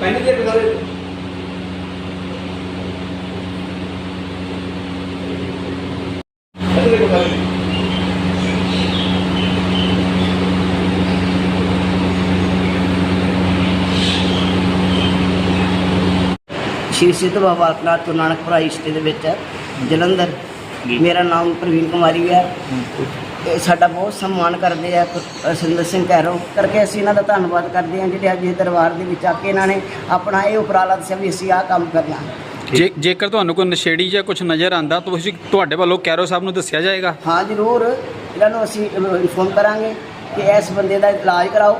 ਪਹਿਲੇ ਦੇ ਬਜ਼ਾਰੇ ਪਹਿਲੇ ਦੇ ਬਜ਼ਾਰੇ ਸ਼੍ਰੀ। ਸਿੱਧ ਬਾਬਾ ਅਕਨਾਥ ਗੁਰੂ ਨਾਨਕਪੁਰਾ ਇਸਤੇ ਦੇ ਵਿੱਚ ਹੈ, ਜਲੰਧਰ ਮੇਰਾ ਨਾਮ ਪ੍ਰਵੀਨ ਕੁਮਾਰੀ ਹੈ। ਇਹ ਸਾਡਾ ਬਹੁਤ ਸਨਮਾਨ ਕਰਦੇ ਆ ਸਿੰਦਰ ਸਿੰਘ ਕੈਰੋ ਕਰਕੇ ਅਸੀਂ ਇਹਨਾਂ ਦਾ ਧੰਨਵਾਦ ਕਰਦੇ ਹਾਂ ਜਿਹੜੇ ਅੱਜ ਇਹ ਦਰਬਾਰ ਦੇ ਵਿੱਚ ਆ ਕੇ ਇਹਨਾਂ ਨੇ ਆਪਣਾ ਇਹ ਉਪਰਾਲਾ ਦੱਸਿਆ ਵੀ ਅਸੀਂ ਆਹ ਕੰਮ ਕਰਨਾ। ਜੇ ਜੇਕਰ ਤੁਹਾਨੂੰ ਕੋਈ ਨਸ਼ੇੜੀ ਜਾਂ ਕੁਝ ਨਜ਼ਰ ਆਂਦਾ ਤਾਂ ਤੁਸੀਂ ਤੁਹਾਡੇ ਵੱਲੋਂ ਕੈਰੋ ਸਾਹਿਬ ਨੂੰ ਦੱਸਿਆ ਜਾਏਗਾ। ਹਾਂ ਜ਼ਰੂਰ। ਇਹਨਾਂ ਨੂੰ ਅਸੀਂ ਇਨਫੋਰਮ ਕਰਾਂਗੇ ਕਿ ਇਸ ਬੰਦੇ ਦਾ ਇਲਾਜ ਕਰਾਓ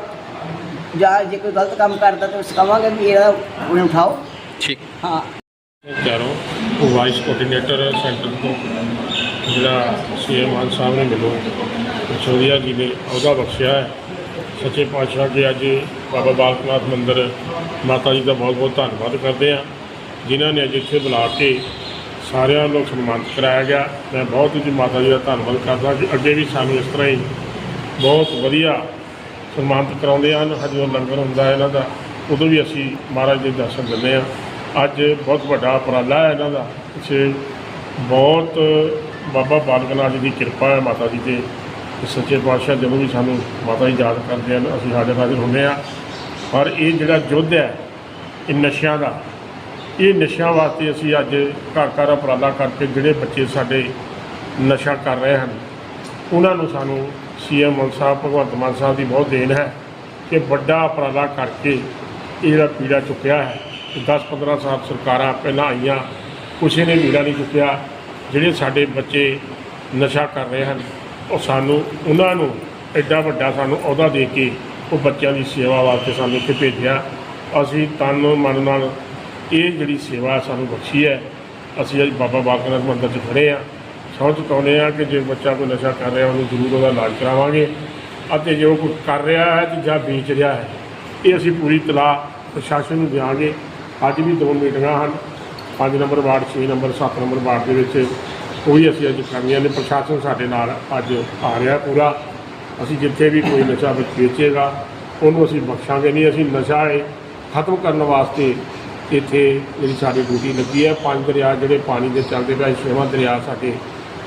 ਜਾਂ ਜੇ ਕੋਈ ਗਲਤ ਕੰਮ ਕਰਦਾ ਤਾਂ ਅਸੀਂ ਕਹਾਂਗੇ ਵੀ ਇਹਦਾ ਉਹਨੂੰ ਉਠਾਓ। ਠੀਕ। ਹਾਂ। ਚਾਰੋਂ ਵਾਈਸ ਕੋਆਰਡੀਨੇਟਰ ਸੈਂਟਰ ਤੋਂ। ਜਿਹੜਾ ਸੀਐਮ ਮਾਨ ਸਾਹਿਬ ਨੇ ਮੈਨੂੰ ਚੌਧਰੀਆ ਜੀ ਨੇ ਅਹੁਦਾ ਬਖਸ਼ਿਆ ਹੈ। ਸੱਚੇ ਪਾਤਸ਼ਾਹ ਜੀ, ਅੱਜ ਬਾਬਾ ਬਾਲਕਨਾਥ ਮੰਦਿਰ ਮਾਤਾ ਜੀ ਦਾ ਬਹੁਤ ਬਹੁਤ ਧੰਨਵਾਦ ਕਰਦੇ ਹਾਂ। ਜਿਨ੍ਹਾਂ ਨੇ ਅੱਜ ਇੱਥੇ ਬੁਲਾ ਕੇ ਸਾਰਿਆਂ ਨੂੰ ਸਨਮਾਨਿਤ ਕਰਾਇਆ ਗਿਆ। ਮੈਂ ਬਹੁਤ ਜੀ ਮਾਤਾ ਜੀ ਦਾ ਧੰਨਵਾਦ ਕਰਦਾ ਕਿ ਅੱਗੇ ਵੀ ਸਾਨੂੰ ਇਸ ਤਰ੍ਹਾਂ ਹੀ ਬਹੁਤ ਵਧੀਆ ਸਨਮਾਨਿਤ ਕਰਾਉਂਦੇ ਹਨ। ਜਦੋਂ ਲੰਗਰ ਹੁੰਦਾ ਇਹਨਾਂ ਦਾ, ਉਦੋਂ ਵੀ ਅਸੀਂ ਮਹਾਰਾਜ ਦੇ ਦਰਸ਼ਨ ਦਿੰਦੇ ਹਾਂ। ਅੱਜ ਬਹੁਤ ਵੱਡਾ ਉਪਰਾਲਾ ਹੈ ਇਹਨਾਂ ਦਾ। ਪਿੱਛੇ ਬਹੁਤ ਬਾਬਾ ਬਾਲਕ ਨਾਥ ਜੀ ਦੀ ਕਿਰਪਾ ਹੈ ਮਾਤਾ ਜੀ ਤੇ ਤੇ ਸੱਚੇ ਪਾਤਸ਼ਾਹ ਜਦੋਂ ਵੀ ਸਾਨੂੰ ਮਾਤਾ ਜੀ ਯਾਦ ਕਰਦੇ ਹਨ, ਅਸੀਂ ਹਾਜ਼ਰ ਹਾਜ਼ਰ ਹੁੰਦੇ ਹਾਂ। ਪਰ ਇਹ ਜਿਹੜਾ ਯੁੱਧ ਹੈ, ਇਹ ਨਸ਼ਿਆਂ ਦਾ, ਇਹ ਨਸ਼ਿਆਂ ਵਾਸਤੇ ਅਸੀਂ ਅੱਜ ਘਰ ਘਰ ਉਪਰਾਲਾ ਕਰਕੇ ਜਿਹੜੇ ਬੱਚੇ ਸਾਡੇ ਨਸ਼ਾ ਕਰ ਰਹੇ ਹਨ, ਉਹਨਾਂ ਨੂੰ ਸਾਨੂੰ ਸੀਐਮ ਮਨ ਸਾਹਿਬ, ਭਗਵੰਤ ਮਾਨ ਸਾਹਿਬ ਦੀ ਬਹੁਤ ਦੇਣ ਹੈ ਕਿ ਵੱਡਾ ਉਪਰਾਲਾ ਕਰਕੇ ਇਹ ਜਿਹੜਾ ਪੀੜਾ ਚੁੱਕਿਆ ਹੈ। 10-15 ਸਾਲ ਸਰਕਾਰਾਂ ਪਹਿਲਾਂ ਆਈਆਂ, ਕਿਸੇ ਨੇ ਪੀੜਾ ਨਹੀਂ ਚੁੱਕਿਆ। ਜਿਹੜੇ ਸਾਡੇ ਬੱਚੇ ਨਸ਼ਾ ਕਰ ਰਹੇ ਹਨ, ਉਹ ਸਾਨੂੰ, ਉਹਨਾਂ ਨੂੰ ਐਡਾ ਵੱਡਾ ਸਾਨੂੰ ਅਹੁਦਾ ਦੇ ਕੇ ਉਹ ਬੱਚਿਆਂ ਦੀ ਸੇਵਾ ਵਾਸਤੇ ਸਾਨੂੰ ਇੱਥੇ ਭੇਜਿਆ। ਅਸੀਂ ਤਨ ਮਨ ਨਾਲ ਇਹ ਜਿਹੜੀ ਸੇਵਾ ਸਾਨੂੰ ਬਖਸ਼ੀ ਹੈ, ਅਸੀਂ ਅੱਜ ਬਾਬਾ ਬਾਲਕਨਾਥ ਮੰਦਰ 'ਚ ਖੜੇ ਆ ਸਹੁੰ ਚੁਕਾਉਂਦੇ ਆ ਕਿ ਜੇ ਬੱਚਾ ਕੋਈ ਨਸ਼ਾ ਕਰ ਰਿਹਾ, ਉਹਨੂੰ ਜ਼ਰੂਰ ਉਹਦਾ ਇਲਾਜ ਕਰਾਵਾਂਗੇ। ਅਤੇ ਜੇ ਉਹ ਕੋਈ ਕਰ ਰਿਹਾ ਹੈ ਤੇ ਜਾਂ ਵੇਚ ਰਿਹਾ ਹੈ, ਇਹ ਅਸੀਂ ਪੂਰੀ ਤਲਾਹ ਪ੍ਰਸ਼ਾਸਨ ਨੂੰ ਦਿਆਂਗੇ। ਅੱਜ ਵੀ ਦੋ ਮੀਟਿੰਗਾਂ ਹਨ। 5 number ward 6 number 7 number ward ਦੇ ਵਿੱਚ ਉਹ ਵੀ ਅਸੀਂ ਅੱਜ ਕਰਨੀਆਂ ਨੇ। ਪ੍ਰਸ਼ਾਸਨ ਸਾਡੇ ਨਾਲ ਅੱਜ ਆ ਰਿਹਾ ਪੂਰਾ। ਅਸੀਂ ਜਿੱਥੇ ਵੀ ਕੋਈ ਨਸ਼ਾ ਵਿੱਚ ਵੇਚੇਗਾ, ਉਹਨੂੰ ਅਸੀਂ ਬਖਸ਼ਾਂਗੇ ਨਹੀਂ। ਅਸੀਂ ਨਸ਼ਾ ਖਤਮ ਕਰਨ ਵਾਸਤੇ ਇੱਥੇ ਜਿਹੜੀ ਸਾਡੀ ਡਿਊਟੀ ਲੱਗੀ ਹੈ। ਪੰਜ ਦਰਿਆ ਜਿਹੜੇ ਪਾਣੀ ਦੇ ਚੱਲਦੇ ਪਏ ਛੇਵਾਂ ਦਰਿਆ ਸਾਡੇ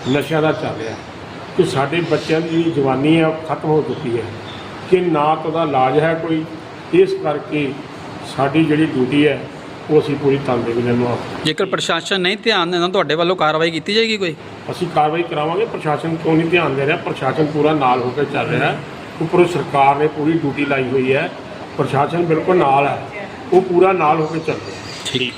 ਨਸ਼ਿਆਂ ਦਾ ਚੱਲ ਰਿਹਾ। ਕਿ ਸਾਡੇ ਬੱਚਿਆਂ ਦੀ ਜਿਹੜੀ ਜਵਾਨੀ ਹੈ ਉਹ ਖਤਮ ਹੋ ਚੁੱਕੀ ਹੈ। ਕਿ ਨਾ ਤਾਂ ਉਹਦਾ ਇਲਾਜ ਹੈ ਕੋਈ। ਇਸ ਕਰਕੇ ਸਾਡੀ ਜਿਹੜੀ ਡਿਊਟੀ ਹੈ ਉਹ ਅਸੀਂ ਪੂਰੀ ਤਨਦੇਹੀ ਨਾਲ ਨਿਭਾਵਾਂਗੇ ਜੇਕਰ ਪ੍ਰਸ਼ਾਸਨ ਨਹੀਂ ਧਿਆਨ ਦਿੰਦਾ ਤੁਹਾਡੇ ਵੱਲੋਂ ਕਾਰਵਾਈ ਕੀਤੀ ਜਾਏਗੀ ਕੋਈ? ਅਸੀਂ ਕਾਰਵਾਈ ਕਰਾਵਾਂਗੇ ਪ੍ਰਸ਼ਾਸਨ ਕਿਉਂ ਨਹੀਂ ਧਿਆਨ ਦੇ ਰਿਹਾ? ਪ੍ਰਸ਼ਾਸਨ ਪੂਰਾ ਨਾਲ ਹੋ ਕੇ ਚੱਲ ਰਿਹਾ ਹੈ। ਉੱਪਰੋਂ ਸਰਕਾਰ ਨੇ ਪੂਰੀ ਡਿਊਟੀ ਲਾਈ ਹੋਈ ਹੈ। ਪ੍ਰਸ਼ਾਸਨ ਬਿਲਕੁਲ ਨਾਲ ਹੈ। ਉਹ ਪੂਰਾ ਨਾਲ ਹੋ ਕੇ ਚੱਲ ਰਿਹਾ ਠੀਕ।